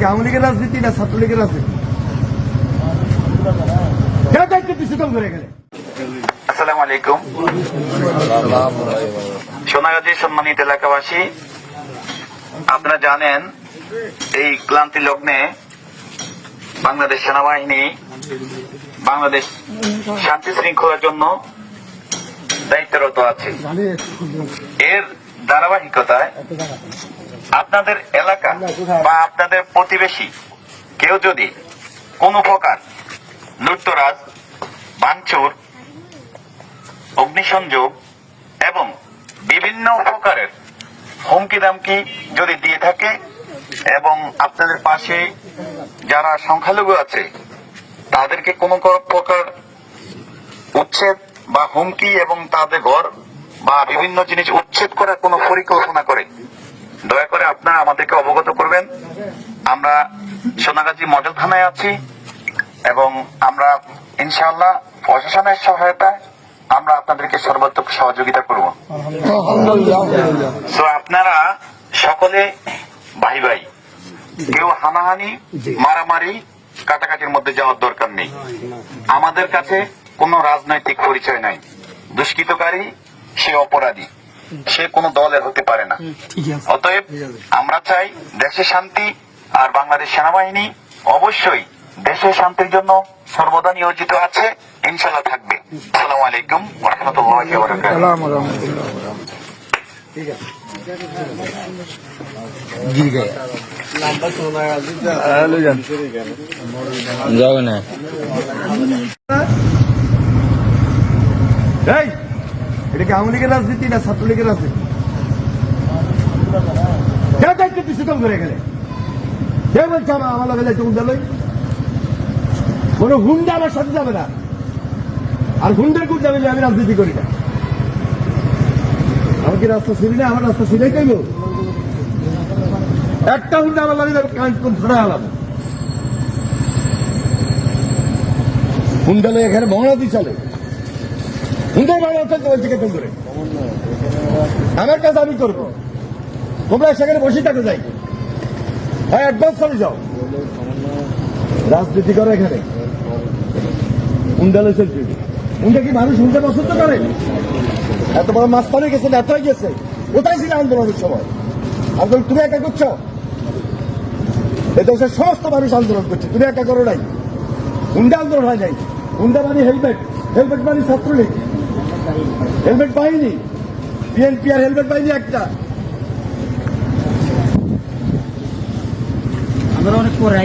কি আওয়ামী রাজনীতি না ছাত্রলীগের রাজনীতি? আলাইকুম। সোনাগাজী সম্মানিত এলাকাবাসী, আপনারা জানেন এই ক্লান্তি লগ্নে বাংলাদেশ সেনাবাহিনী বাংলাদেশ শান্তি শৃঙ্খলার জন্য দায়িত্বরত আছে। এর ধারাবাহিকতায় আপনাদের এলাকা বা আপনাদের প্রতিবেশী কেউ যদি কোনো প্রকার লুটতরাজ ভাঙচুর অগ্নিসংযোগ এবং বিভিন্ন প্রকারের হুমকি দামকি যদি দিয়ে থাকে এবং আপনাদের পাশে যারা সংখ্যালঘু আছে, তাদেরকে কোনো প্রকার উচ্ছেদ বা হুমকি এবং তাদের ঘর বা বিভিন্ন জিনিস উচ্ছেদ করার কোনো পরিকল্পনা করে দয়া করে আপনারা আমাদেরকে অবগত করবেন। আমরা সোনাগাজী মডেল থানায় আছি এবং আমরা ইনশাআল্লাহ প্রশাসনের সহায়তায় আমরা আপনাদেরকে সর্বাত্মক সহযোগিতা করব। তো আপনারা সকলে ভাই ভাই কেউ হানাহানি মারামারি কাটাকাটির মধ্যে যাওয়ার দরকার নেই। আমাদের কাছে কোনো রাজনৈতিক পরিচয় নাই। দুষ্কৃতকারী সে অপরাধী। সে কোনো দলের হতে পারে না। অতএব আমরা চাই দেশে শান্তি আর বাংলাদেশ সেনাবাহিনী অবশ্যই দেশের শান্তির জন্য সর্বদা নিয়োজিত আছে ইনশাল্লাহ থাকবে। আসসালামু আলাইকুম রহমতুল্লাহ যাবে না এই! এটা কি আওয়ামী লীগের রাজনীতি না ছাত্রলীগের রাজনীতি? কেন দায়িত্ব কম করে গেলে। কে বলছে আমার আমার লগে যাইতে হুন্ডা লই। কোনো হুন্ডা আমার সাথে যাবে না। আর হুন্ডার কোন যাবে আমি রাজনীতি করি না। আমার কি রাস্তা চিনি না? আমার রাস্তা চিনাই কইব একটা হুন্ডা আমার লাগে যাবে, কান কোন ধরে আলাম হুন্ডা এখানে মহড়াতি চলে। আমার কাজ আমি করব। তোমরা সেখানে বসে থাকো যাই। হয় অ্যাডভান্স চলে যাও। রাজনীতি করো এখানে। হুন্ডা লই চলছে। হুন্ডা কি মানুষ হুন্ডা পছন্দ করে? এত বড় মাঝখানে গেছে না এতই গেছে। কোথায় ছিল আন্দোলনের সময়? আন্দোলন তুমি একা করছ? এ দেশের সমস্ত মানুষ আন্দোলন করছে। তুমি একা করো নাই। হুন্ডা আন্দোলন হয় নাই। হুন্ডা মানে হেলমেট। হেলমেট মানে ছাত্রলীগ। হেলমেট পাইনি। বিএনপি আর হেলমেট পাইনি একটা। আমরা অনেক পরে